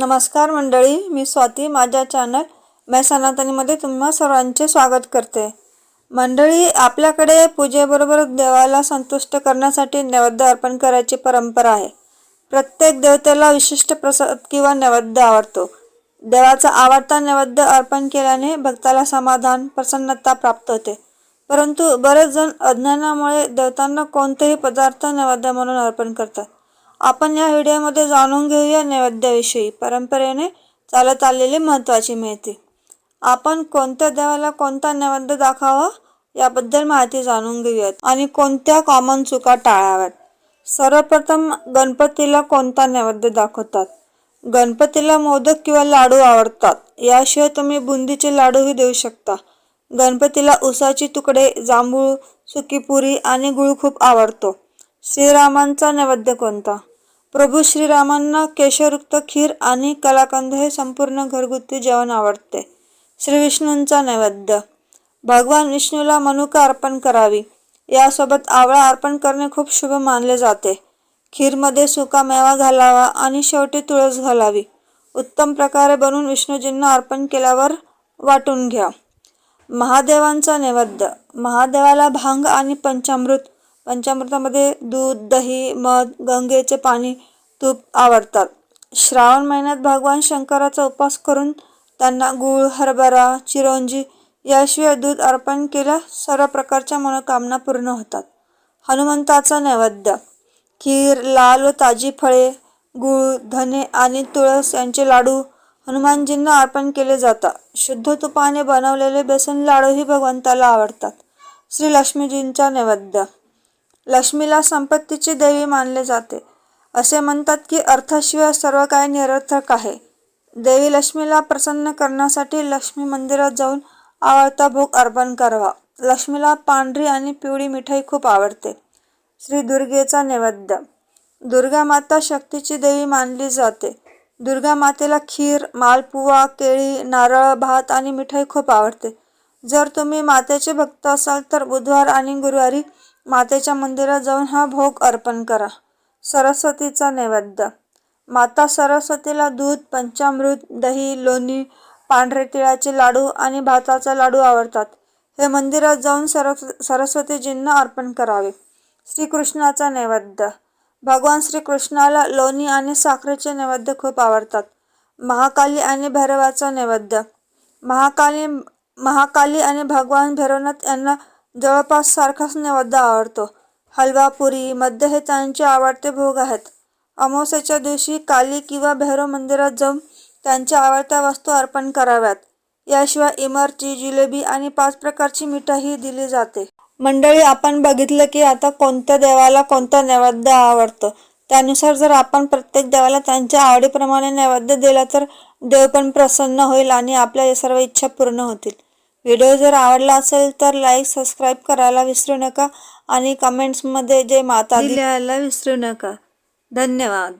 नमस्कार मंडळी मी स्वाती माझ्या चॅनल मै सनातनीमध्ये तुम्हा सर्वांचे स्वागत करते. मंडळी आपल्याकडे पूजेबरोबर देवाला संतुष्ट करण्यासाठी नैवेद्य अर्पण करायची परंपरा आहे. प्रत्येक देवतेला विशिष्ट प्रसाद किंवा नैवेद्य आवडतो. देवाचा आवडता नैवेद्य अर्पण केल्याने भक्ताला समाधान प्रसन्नता प्राप्त होते. परंतु बरेच जण अज्ञानामुळे देवतांना कोणतेही पदार्थ नैवेद्य म्हणून अर्पण करतात. आपण या व्हिडिओमध्ये जाणून घेऊया नैवेद्याविषयी. परंपरेने चालत आलेली महत्त्वाची माहिती. आपण कोणत्या देवाला कोणता नैवेद्य दाखवावा याबद्दल माहिती जाणून घेऊयात आणि कोणत्या कॉमन चुका टाळाव्यात. सर्वप्रथम गणपतीला कोणता नैवेद्य दाखवतात? गणपतीला मोदक किंवा लाडू आवडतात. याशिवाय तुम्ही बुंदीचे लाडूही देऊ शकता. गणपतीला उसाचे तुकडे जांभूळ सुकीपुरी आणि गुळ खूप आवडतो. श्रीरामांचा नैवेद्य कोणता? प्रभू श्रीरामांना केशरयुक्त खीर आणि कलाकंद हे संपूर्ण घरगुती जेवण आवडते. श्री विष्णूंचा नैवेद्य. भगवान विष्णूला मनुका अर्पण करावी. यासोबत आवळा अर्पण करणे खूप शुभ मानले जाते. खीरमध्ये सुका मेवा घालावा आणि शेवटी तुळस घालावी. उत्तम प्रकारे बनवून विष्णूजींना अर्पण केल्यावर वाटून घ्या. महादेवांचा नैवेद्य. महादेवाला भांग आणि पंचामृत पंचामृतामध्ये दूध दही मध गंगेचे पाणी तूप आवडतात. श्रावण महिन्यात भगवान शंकराचा उपवास करून त्यांना गूळ हरभरा चिरोंजी याशिवाय दूध अर्पण केल्यास सर्व प्रकारच्या मनोकामना पूर्ण होतात. हनुमंताचा नैवेद्य खीर लाल व ताजी फळे गूळ धने आणि तुळस यांचे लाडू हनुमानजींना अर्पण केले जातात. शुद्ध तुपाने बनवलेले बेसन लाडूही भगवंताला आवडतात. श्री लक्ष्मीजींचा नैवेद्य. लक्ष्मीला संपत्तीची देवी मानले जाते. असे म्हणतात की अर्थाशिवाय सर्व काही निरर्थक आहे. देवी लक्ष्मीला प्रसन्न करण्यासाठी लक्ष्मी मंदिरात जाऊन आवडता भोग अर्पण करावा. लक्ष्मीला पांढरी आणि पिवळी मिठाई खूप आवडते. श्री दुर्गेचा नैवेद्य. दुर्गा माता शक्तीची देवी मानली जाते. दुर्गा मातेला खीर मालपुवा केळी नारळ भात आणि मिठाई खूप आवडते. जर तुम्ही मातेचे भक्त असाल तर बुधवार आणि गुरुवारी मातेच्या मंदिरात जाऊन हा भोग अर्पण करा. सरस्वतीचा नैवेद्य. माता सरस्वतीला दूध पंचामृत दही लोणी पांढरे तिळाचे लाडू आणि भाताचा लाडू आवडतात. हे मंदिरात जाऊन सरस्व सरस्वतीजींना अर्पण करावे. श्रीकृष्णाचा नैवेद्य. भगवान श्रीकृष्णाला लोणी आणि साखरेचे नैवेद्य खूप आवडतात. महाकाली आणि भैरवाचा नैवेद्य. महाकाली महाकाली आणि भगवान भैरवनाथ यांना जवळपास सारखाच नैवेद्य आवडतो. हलवा पुरी मध्य हे त्यांचे आवडते भोग आहेत. अमावस्येच्या दिवशी काली किंवा भैरव मंदिरात जाऊन त्यांच्या आवडत्या वस्तू अर्पण कराव्यात. याशिवाय इमरची जिलेबी आणि पाच प्रकारची मिठाई दिली जाते. मंडळी आपण बघितलं की आता कोणत्या देवाला कोणतं नैवेद्य आवडतं? त्यानुसार जर आपण प्रत्येक देवाला त्यांच्या आवडीप्रमाणे नैवेद्य दिला तर देव पण प्रसन्न होईल आणि आपल्या या सर्व इच्छा पूर्ण होतील. व्हिडिओ जर आवडला असेल तर लाईक सबस्क्राईब करायला विसरू नका आणि कमेंट्समध्ये जे माता लिहायला विसरू नका. धन्यवाद.